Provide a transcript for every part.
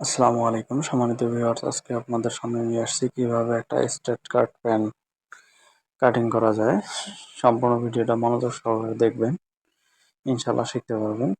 আসসালামু আলাইকুম সম্মানিত ভিউয়ার্স আজকে আপনাদের সামনে নিয়ে আসছি কীভাবে একটা স্ট্রেট কাট প্যান কাটিং করা যায়। সম্পূর্ণ ভিডিওটা মনোযোগ সহকারে দেখবেন ইনশাল্লাহ শিখতে পারবেন।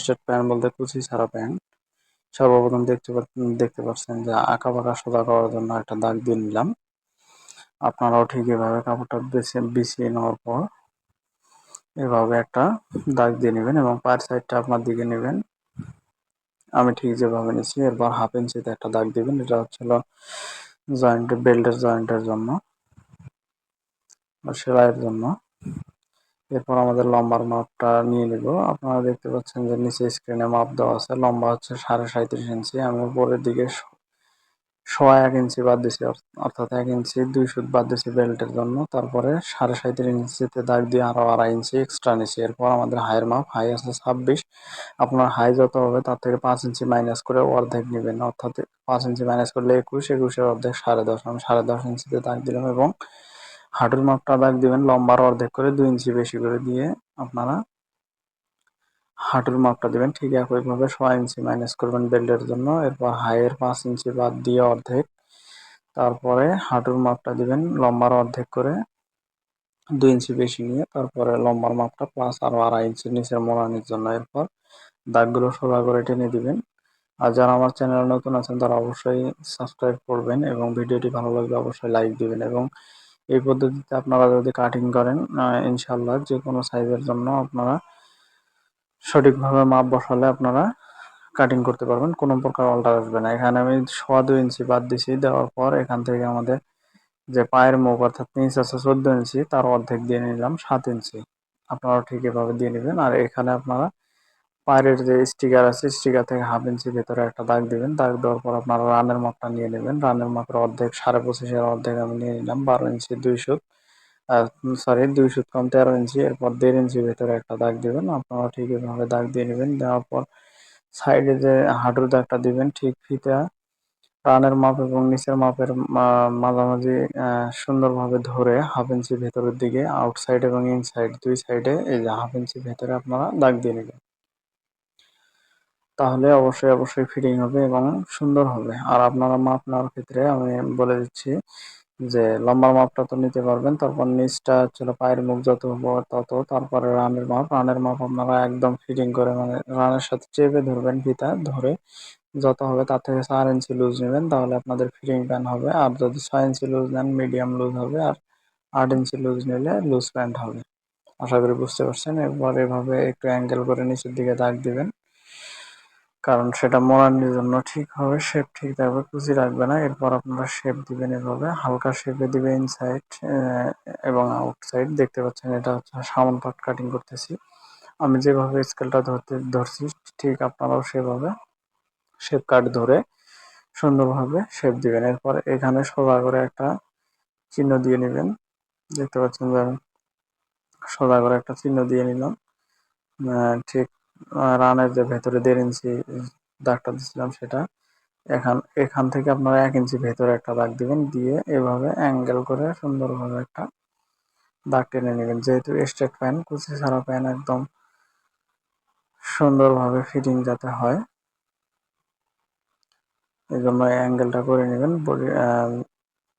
স্ট্রেট প্যান বলতে কুচি ছাড়া প্যান সর্বপ্রথম দেখতে দেখতে পাচ্ছেন যে আঁকা বাঁকা সোজা করার জন্য একটা দাগ দিয়ে নিলাম। আপনারাও ঠিক এভাবে কাপড়টা বেছে, বিছিয়ে নেওয়ার পর এভাবে একটা দাগ দিয়ে নেবেন এবং পায়ের সাইডটা আপনার দিকে নেবেন। আমি ঠিক যেভাবে নিয়েছি, এরপর হাফ ইঞ্চিতে একটা দাগ দিবেন, এটা হচ্ছিল জয়েন্ট বেল্টের জয়েন্টের জন্য সেলাইয়ের জন্য। এরপর আমাদের লম্বার মাপটা নিয়ে নিব। আপনারা দেখতে পাচ্ছেন যে নিচে স্ক্রিনে মাপ দেওয়া আছে, লম্বা হচ্ছে সাড়ে সাঁত্রিশ ইঞ্চি আমি উপরের দিকে সোয়া এক ইঞ্চি বাদ দিছি অর্থাৎ এক ইঞ্চি দুই সুত বাদ দিছি বেল্টের জন্য। তারপরে সাড়ে সাঁত্রিশ ইঞ্চিতে দাগ দিয়ে আরও আড়াই ইঞ্চি এক্সট্রা নিছি এরপর আমাদের হাইয়ের মাপ হাই আছে ছাব্বিশ। আপনার হাই যত হবে তার থেকে পাঁচ ইঞ্চি মাইনাস করে অর্ধেক নেবেন। অর্থাৎ পাঁচ ইঞ্চি মাইনাস করলে একুশ, একুশের অর্ধেক সাড়ে দশ। আমি সাড়ে দশ ইঞ্চিতে দাগ দিলাম এবং হাঁটুর মাপটা দাগ দিবেন লম্বার অর্ধেক করে দুই ইঞ্চি বেশি করে দিয়ে আপনারা হাঁটুর মাপটা দেবেন, ঠিক একইভাবে ছয় ইঞ্চি মাইনাস করবেন বেল্টের জন্য, এরপর হাইয়ের পাঁচ ইঞ্চি বাদ দিয়ে অর্ধেক। তারপরে হাঁটুর মাপটা দিবেন লম্বার অর্ধেক করে, দুই ইঞ্চি বেশি নিয়ে, তারপরে লম্বার মাপটা প্লাস আরও আড়াই ইঞ্চি নিচের মোড়ানির জন্য। এরপর দাগগুলো সোজা করে টেনে দিবেন। আর যারা আমার চ্যানেল নতুন আছেন, তারা অবশ্যই সাবস্ক্রাইব করবেন এবং ভিডিওটি ভালো লাগলে অবশ্যই লাইক দিবেন এবং এই পদ্ধতিতে আপনারা যদি কাটিং করেন ইনশাল্লাহ যে কোনো সাইজের জন্য আপনারা সঠিকভাবে মাপ বসালে আপনারা কাটিং করতে পারবেন, কোনো প্রকার অল্টার আসবে না। এখানে আমি সোয়া দুই ইঞ্চি বাদ দিছি, দেওয়ার পর এখান থেকে আমাদের যে পায়ের মুখ অর্থাৎ নিচ আছে চোদ্দ ইঞ্চি, তার অর্ধেক দিয়ে নিলাম সাত ইঞ্চি। আপনারা ঠিক এভাবে দিয়ে নেবেন। আর এখানে আপনারা পায়ের যে স্টিকার আছে স্টিকার থেকে হাফ ইঞ্চি ভেতরে একটা দাগ দিবেন। দাগ দেওয়ার পর আপনারা রানের মাপটা নিয়ে নেবেন। রানের মাপের অর্ধেক, সাড়ে পঁচিশের অর্ধেক আমি নিয়ে নিলাম, বারো ইঞ্চি দুই সুত সরি দুই সুত কম তেরো ইঞ্চি, এরপর দেড় ইঞ্চি ভেতরে একটা দাগ দিবেন, আপনারা ঠিক এভাবে দাগ দিয়ে নেবেন, দেওয়ার পর সাইডে যে হাঁটুর দাগটা দিবেন, ঠিক ফিতা রানের মাপ এবং নিচের মাপের মাঝামাঝি সুন্দরভাবে ধরে হাফ ইঞ্চি ভেতরের দিকে, আউটসাইড এবং ইনসাইড, দুই সাইডে এই যে হাফ ইঞ্চি ভেতরে আপনারা দাগ দিয়ে নেবেন। তাহলে অবশ্যই অবশ্যই ফিটিং হবে এবং সুন্দর হবে। আর আপনারা মাপ নেওয়ার ক্ষেত্রে আমি বলে দিচ্ছি যে লম্বার মাপটা তো নিতে পারবেন, তারপর নিচটা হচ্ছিল পায়ের মুখ যত তত, তারপরে রানের মাপ। রানের মাপ আপনারা একদম ফিটিং করে মানে রানের সাথে চেপে ধরবেন ফিতা ধরে। যত হবে তার থেকে চার ইঞ্চি লুজ নেবেন, তাহলে আপনাদের ফিটিং প্যান্ট হবে। আর যদি ছয় ইঞ্চি লুজ নেন মিডিয়াম লুজ হবে। আর আট ইঞ্চি লুজ নিলে লুজ প্যান্ট হবে। আশা করি বুঝতে পারছেন। এরপর এভাবে একটু অ্যাঙ্গেল করে নিচের দিকে দাগ দিবেন। কারণ সেটা মোড়ানোর জন্য ঠিক হবে শেপ ঠিক থাকবে, কুচি রাখবে না। এরপর আপনারা শেপ দিবেন এভাবে, হালকা শেপে দিবে ইনসাইড এবং আউটসাইড দেখতে পাচ্ছেন এটা হচ্ছে সামন পাট কাটিং করতেছি। আমি যেভাবে স্কেলটা ধরতে, ধরছি, ঠিক আপনারাও সেভাবে শেপ কাট ধরে সুন্দরভাবে শেপ দিবেন। এরপর এখানে সোজা করে একটা চিহ্ন দিয়ে নেবেন। দেখতে পাচ্ছেন যে সোজা করে একটা চিহ্ন দিয়ে নিলাম। ঠিক রানের যে ভেতরে দেড় ইঞ্চি দাগটা দিচ্ছিলাম সেটা, এখান এখান থেকে আপনারা এক ইঞ্চি ভেতরে একটা দাগ দিবেন, দিয়ে এভাবে অ্যাঙ্গেল করে সুন্দরভাবে একটা দাগ টেনে নেবেন। যেহেতু স্ট্রেট প্যান, কুচি ছাড়া প্যান একদম সুন্দরভাবে ফিটিং যাতে হয় এই জন্য অ্যাঙ্গেলটা করে নেবেন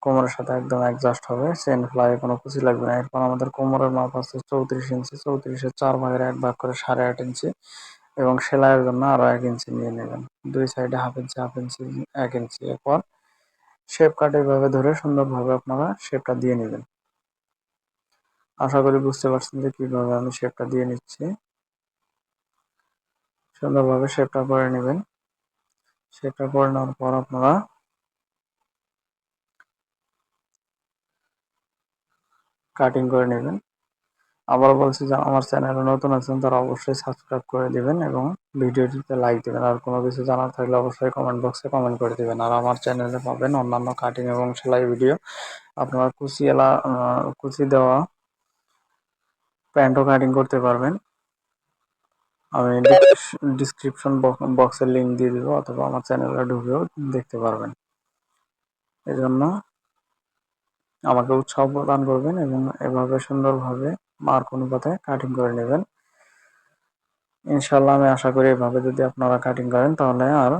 কোমরের সাথে একদম অ্যাডজাস্ট হবে। চেন ফ্লাই কোনো কুচি লাগবে না। এরপর আমাদের কোমরের মাপ আছে চৌত্রিশ ইঞ্চি। চৌত্রিশের চার ভাগের এক ভাগ করে সাড়ে আট ইঞ্চি। এবং সেলাইয়ের জন্য আরও এক ইঞ্চি নিয়ে নেবেন। দুই সাইডে হাফ ইঞ্চি হাফ ইঞ্চি এক ইঞ্চি এরপর শেপ কাট এভাবে ধরে সুন্দরভাবে আপনারা শেপটা দিয়ে নেবেন। আশা করি বুঝতে পারছেন যে কীভাবে আমি শেপটা দিয়ে নিচ্ছি। সুন্দরভাবে শেপটা করে নেবেন। শেপটা করে নেওয়ার পর আপনারা কাটিং করে নেবেন। আবার বলছি যে আমার চ্যানেলে নতুন আছেন, তারা অবশ্যই সাবস্ক্রাইব করে দিবেন এবং ভিডিওটিতে লাইক দিবেন। আর কোনো কিছু জানার থাকলে অবশ্যই কমেন্ট বক্সে কমেন্ট করে দেবেন। আর আমার চ্যানেলে পাবেন অন্যান্য কাটিং এবং সেলাই ভিডিও আপনারা কুচি এলা কুচি দেওয়া প্যান্টও কাটিং করতে পারবেন। আমি ডিসক্রিপশন বক্সের লিঙ্ক দিয়ে দেবো, অথবা আমার চ্যানেলে ঢুকেও দেখতে পারবেন। এজন্য আমাকে উৎসাহ প্রদান করবেন এবং এভাবে সুন্দরভাবে মার্ক অনুপাতে কাটিং করে নেবেন। ইনশাল্লাহ আমি আশা করি এভাবে যদি আপনারা কাটিং করেন তাহলে আর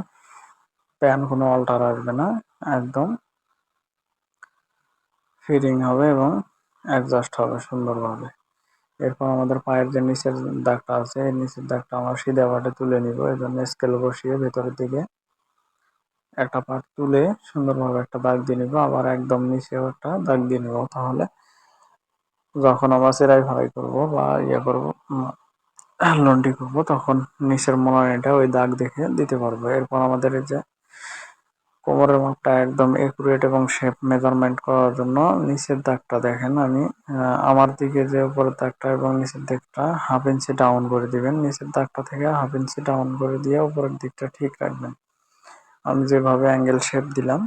প্যান কোনো অল্টার আসবে না, একদম ফিটিং হবে এবং অ্যাডজাস্ট হবে সুন্দরভাবে। এরপর আমাদের পায়ের যে নিচের দাগটা আছে, এই নিচের দাগটা আমরা সিধা পাটে তুলে নিব এই জন্য স্কেল বসিয়ে ভেতরের দিকে একটা পাট তুলে সুন্দরভাবে একটা দাগ দিয়ে নিব, আবার একদম নিচেও একটা দাগ দিয়ে নিব। তাহলে যখন আমরা সেরাই ফ্রাই করব বা ইয়ে করব লন্ডি করব, তখন নিচের মলানিটা ওই দাগ দেখে দিতে পারব। এরপর আমাদের যে কোমরের মাপটা একদম একুরেট এবং শেপ মেজারমেন্ট করার জন্য নিচের দাগটা দেখেন আমি আমার দিকে যে উপরের দাগটা এবং নিচের দিকটা হাফ ইঞ্চি ডাউন করে দিবেন। নিচের দাগটা থেকে হাফ ইঞ্চি ডাউন করে দিয়ে উপরের দিকটা ঠিক রাখবেন। আমি যেভাবে অ্যাঙ্গেল শেপ দিলাম,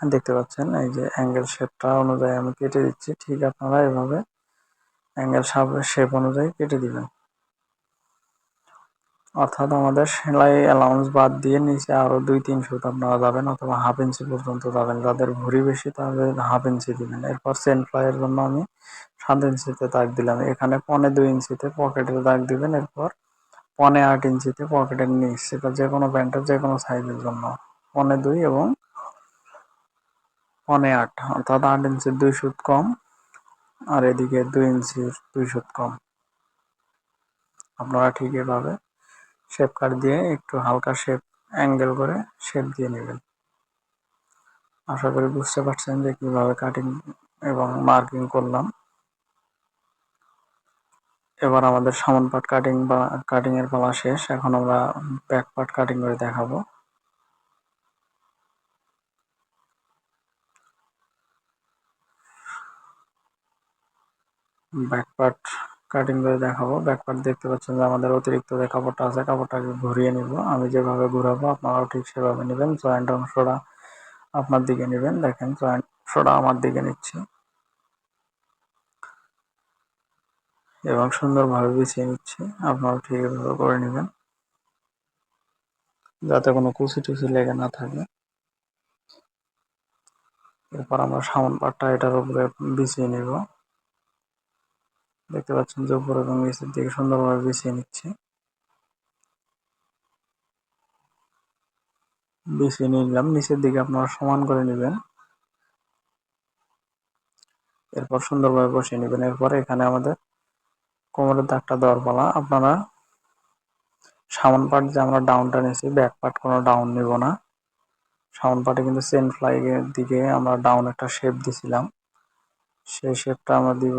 দেখতে পাচ্ছেন, এই যে অ্যাঙ্গেল শেপটা অনুযায়ী আমি কেটে দিচ্ছি, ঠিক আপনারা এভাবে অ্যাঙ্গেল শেপ অনুযায়ী কেটে দিবেন। অর্থাৎ আমাদের সেলাই অ্যালাউন্স বাদ দিয়ে নিচে আরও দুই, তিন সুত আপনারা যাবেন, অথবা হাফ ইঞ্চি পর্যন্ত যাবেন। যাদের ভুড়ি বেশি, তাদের হাফ ইঞ্চি দিবেন। এরপর সেন্ট ফ্লাইয়ের জন্য আমি সাত ইঞ্চিতে দাগ দিলাম। এখানে পনে দুই ইঞ্চিতে পকেটের দাগ দিবেন। এরপর পনে আট ইঞ্চিতে পকেটের নিচ সেটা যে কোনো প্যান্টের যে কোনো সাইজের জন্য। পনে দুই এবং পনে আট। অর্থাৎ আট ইঞ্চির দুই সুত কম, আর এদিকে দুই ইঞ্চির দুই সুত কম। আপনারা ঠিক এভাবে শেপ কাট দিয়ে একটু হালকা শেপ অ্যাঙ্গেল করে শেপ দিয়ে নেবেন। আশা করি বুঝতে পারছেন যে কীভাবে কাটিং এবং মার্কিং করলাম। এবার আমাদের সামন পাট কাটিং বা কাটিং এর পালা শেষ। এখন আমরা ব্যাক পার্ট কাটিং করে দেখাবো। ব্যাক পার্ট কাটিং করে দেখাবো। ব্যাক পার্ট দেখতে পাচ্ছেন যে আমাদের অতিরিক্ত যে কাপড়টা আছে, কাপড়টাকে ঘুরিয়ে নিব। আমি যেভাবে ঘুরাবো, আপনারাও ঠিক সেভাবে নেবেন। জয়েন্ট অংশটা আপনার দিকে নেবেন। দেখেন জয়েন্ট অংশটা আমার দিকে নিচ্ছি। এবং সুন্দরভাবে বিছিয়ে নিচ্ছি। আপনারাও ঠিক এভাবে করে নেবেন। যাতে কোনো কুচি টুচি লেগে না থাকে। এরপর আমরা সামন পাটটা এটার উপরে বিছিয়ে নিব। দেখতে পাচ্ছেন যে উপর এবং নিচের দিকে সুন্দরভাবে বিছিয়ে নিচ্ছে। বিছিয়ে নিলাম। নিচের দিকে আপনারা সমান করে নেবেন। এরপর সুন্দরভাবে বসিয়ে নেবেন। এরপর এখানে আমাদের কোমরের দাগটা দেওয়ার পালা। আপনারা সামন পার্ট যে আমরা ডাউনটা নিয়েছি ব্যাক পার্ট কোনো ডাউন নিব না। সামন পার্টে কিন্তু চেন ফ্লাইয়ের দিকে আমরা ডাউন একটা শেপ দিছিলাম। সেই শেপটা আমরা দিব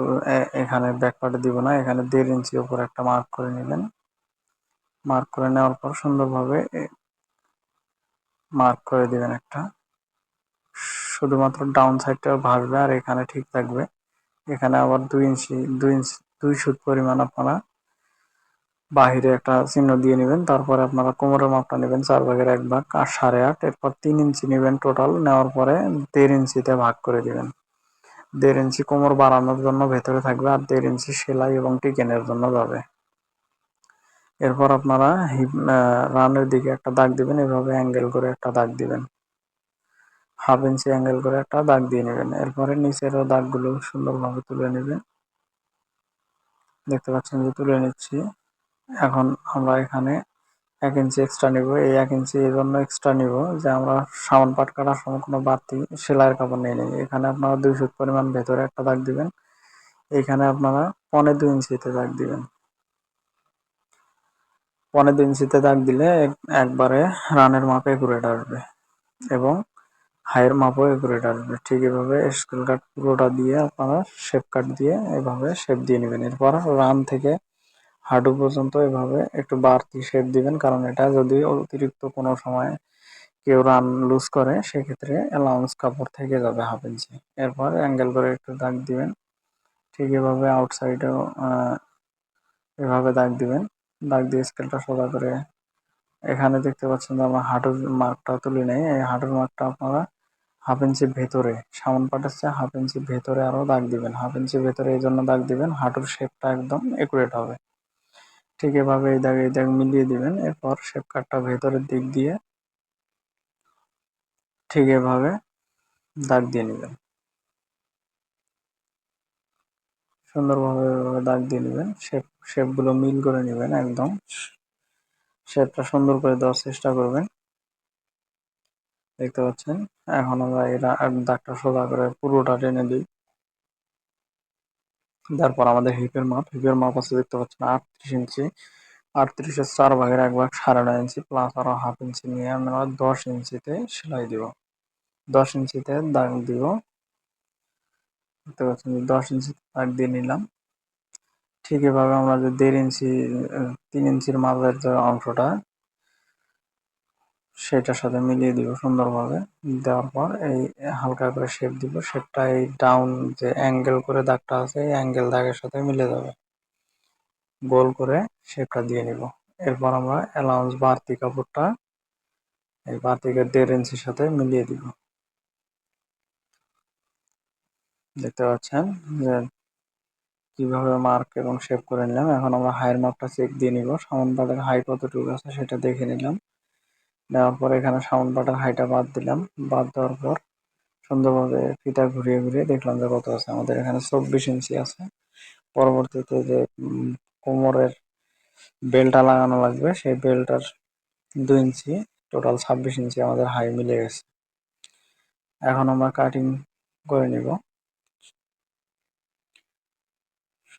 এখানে ব্যাক পার্টে দিব না, এখানে দেড় ইঞ্চি উপর একটা মার্ক করে নেবেন। মার্ক করে নেওয়ার পর সুন্দরভাবে মার্ক করে দিবেন একটা। শুধুমাত্র ডাউন সাইডটা ভাসবে আর এখানে ঠিক থাকবে। এখানে আবার দুই ইঞ্চি দুই ইঞ্চি দুই সুত পরিমাণ আপনারা বাহিরে একটা চিহ্ন দিয়ে নেবেন, তারপরে আপনারা কোমরের মাপটা নেবেন চার ভাগের এক ভাগ, আর সাড়ে আট, এরপর তিন ইঞ্চি নেবেন টোটাল নেওয়ার পরে দেড় ইঞ্চিতে ভাগ করে দিবেন। দেড় ইঞ্চি কোমর বাড়ানোর জন্য ভেতরে থাকবে আর দেড় ইঞ্চি সেলাই এবং টিকেনের জন্য যাবে। এরপর আপনারা হিপ রানের দিকে একটা দাগ দিবেন, এভাবে অ্যাঙ্গেল করে একটা দাগ দিবেন। হাফ ইঞ্চি অ্যাঙ্গেল করে একটা দাগ দিয়ে নেবেন। এরপরে নিচেরও দাগগুলো সুন্দরভাবে তুলে নেবেন। দেখতে পাচ্ছেন যে তুলে নিচ্ছি। এখন আমরা এখানে এক ইঞ্চি এক্সট্রা নিব। এই এক ইঞ্চি এই জন্য এক্সট্রা নিব যে আমরা সামান পাট কাটার সময় কোনো বাড়তি সেলাইয়ের কাপড় নিয়ে নিই। এখানে আপনারা দুই ফুট পরিমাণ ভেতরে একটা দাগ দিবেন। এখানে আপনারা পনে দুই ইঞ্চিতে দাগ দিবেন। পনে দুই ইঞ্চিতে দাগ দিলে একবারে রানের মাপে ঘুরে আসবে। এবং হাইয়ের মাপও একুরেট আসবে। ঠিক এভাবে স্কেল কাট পুরোটা দিয়ে আপনারা শেপ কাট দিয়ে এভাবে শেপ দিয়ে নেবেন। এরপর রান থেকে হাঁটু পর্যন্ত এভাবে একটু বাড়তি শেপ দিবেন, কারণ এটা যদি অতিরিক্ত কোনো সময় কেউ রান লুজ করে, সেক্ষেত্রে অ্যালাউন্স কাপড় থেকে যাবে হাফ ইঞ্চি। এরপর অ্যাঙ্গেল করে একটু দাগ দিবেন। ঠিক এভাবে আউটসাইডেও এভাবে দাগ দিবেন। দাগ দিয়ে স্কেলটা সোজা করে এখানে দেখতে পাচ্ছেন যে আমরা হাঁটুর মার্কটা তুলে নেই। এই হাঁটুর মার্কটা আপনারা হাফ ইঞ্চি ভেতরে, সামন পাঠাচ্ছে হাফ ইঞ্চি ভেতরে আরও দাগ দিবেন। হাফ ইঞ্চি ভেতরে এই জন্য দাগ দিবেন, হাঁটুর শেপটা একদম একুরেট হবে। ঠিক এভাবে এই দাগ এই দাগ মিলিয়ে দিবেন, এরপর শেপ কাটটা ভেতরের দিক দিয়ে ঠিক এভাবে দাগ দিয়ে নেবেন। সুন্দরভাবে দাগ দিয়ে নেবেন শেপ শেপগুলো মিল করে নেবেন একদম। শেপটা সুন্দর করে দেওয়ার চেষ্টা করবেন। দেখতে পাচ্ছেন? এখন আমরা এই দাগটা সোজা করে পুরোটা টেনে দিই। তারপর আমাদের হিপের মাপ। হিপের মাপ আছে দেখতে পাচ্ছেন আটত্রিশ ইঞ্চি। আটত্রিশের চার ভাগের এক ভাগ সাড়ে নয় ইঞ্চি প্লাস আরও হাফ ইঞ্চি নিয়ে আমরা দশ ইঞ্চিতে সেলাই দিব। দশ ইঞ্চিতে দাগ দিব। দেখতে পাচ্ছেন দশ ইঞ্চি দাগ দিয়ে নিলাম। ঠিক এভাবে আমরা যে দেড় ইঞ্চি, তিন ইঞ্চির মাপের যে অংশটা, সেটার সাথে মিলিয়ে দিব সুন্দরভাবে। দেওয়ার পর এই হালকা করে শেপ দিব। শেপটা এই ডাউন যে অ্যাঙ্গেল করে দাগটা আছে, এই অ্যাঙ্গেল দাগের সাথে মিলে যাবে। গোল করে শেপটা দিয়ে নিব। এরপর আমরা অ্যালাউন্স বাড়তি কাপড়টা এই বাড়তিকে দেড় ইঞ্চির সাথে মিলিয়ে দিব। দেখতে পাচ্ছেন যে কীভাবে মার্ক এবং শেপ করে নিলাম। এখন আমরা হাইয়ের মাপটা চেক দিয়ে নিব। সাউন্ড বাটের হাই কতটুকু আছে সেটা দেখে নিলাম। নেওয়ার পর এখানে সাউন্ড বাটার হাইটা বাদ দিলাম। বাদ দেওয়ার পর সুন্দরভাবে ফিতা ঘুরিয়ে ঘুরিয়ে দেখলাম যে কত আছে। আমাদের এখানে চব্বিশ ইঞ্চি আছে। পরবর্তীতে যে কোমরের বেলটা লাগানো লাগবে, সেই বেলটার দু ইঞ্চি টোটাল ছাব্বিশ ইঞ্চি আমাদের হাই মিলে গেছে। এখন আমরা কাটিং করে নিব।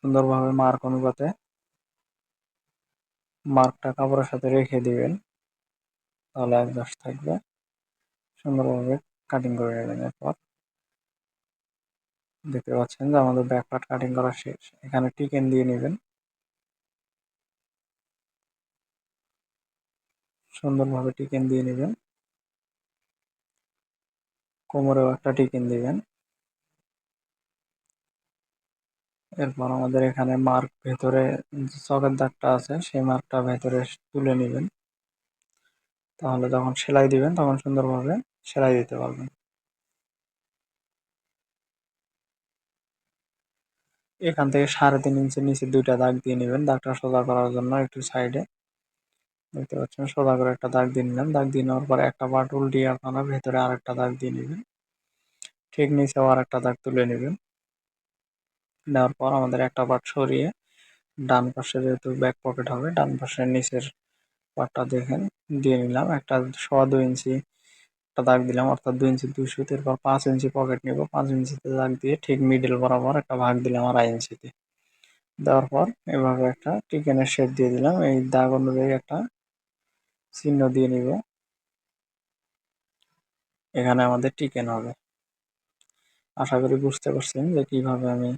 সুন্দরভাবে মার্ক অনুপাতে মার্কটা কাপড়ের সাথে রেখে দিবেন। তাহলে অ্যাডজাস্ট থাকবে। সুন্দরভাবে কাটিং করে নেবেন এরপর। দেখতে পাচ্ছেন যে আমাদের ব্যাক পার্ট কাটিং করা শেষ। এখানে টিকেন দিয়ে নেবেন। সুন্দরভাবে টিকেন দিয়ে নেবেন। কোমরেও একটা টিকেন দিবেন। এরপর আমাদের এখানে মার্ক ভেতরে চকের দাগটা আছে, সেই মার্কটা ভেতরে তুলে নেবেন। তাহলে যখন সেলাই দিবেন, তখন সুন্দরভাবে সেলাই দিতে পারবেন। এখান থেকে সাড়ে তিন ইঞ্চির নিচে দুইটা দাগ দিয়ে নেবেন, দাগটা সোজা করার জন্য একটু সাইডে। দেখতে পাচ্ছেন, সোজা করে একটা দাগ দিয়ে নিলাম। দাগ দিয়ে নেওয়ার পরে একটা বাট উল্টিয়ে আপনারা ভেতরে আরেকটা দাগ দিয়ে নেবেন। ঠিক নিচেও আরেকটা দাগ তুলে নেবেন। নেওয়ার পর আমাদের একটা পার্ট সরিয়ে ডান পাশে যেহেতু ব্যাক পকেট হবে, ডান পাশের নিচের পার্টটা দেখেন, দিয়ে নিলাম। একটা সোয়া দুই ইঞ্চি একটা দাগ দিলাম, অর্থাৎ দুই ইঞ্চি দুই সুত পাঁচ ইঞ্চি পকেট নিব। পাঁচ ইঞ্চিতে দাগ দিয়ে ঠিক মিডিল বরাবর একটা ভাগ দিলাম আড়াই ইঞ্চিতে। দেওয়ার পর এভাবে একটা টিকেনের শেপ দিয়ে দিলাম। এই দাগ অনুযায়ী একটা চিহ্ন দিয়ে নিব। এখানে আমাদের টিকেন হবে। আশা করি বুঝতে পারছেন যে কীভাবে আমি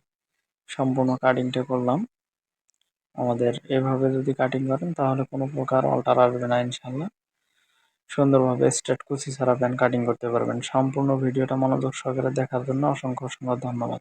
সম্পূর্ণ কাটিংটা করলাম। আমাদের এভাবে যদি কাটিং করেন, তাহলে কোনো প্রকার অল্টার আসবে না ইনশাল্লাহ সুন্দরভাবে স্ট্রেট কুচি ছাড়া প্যান্ট কাটিং করতে পারবেন। সম্পূর্ণ ভিডিওটা মনোযোগ সহকারে দেখার জন্য অসংখ্য অসংখ্য ধন্যবাদ।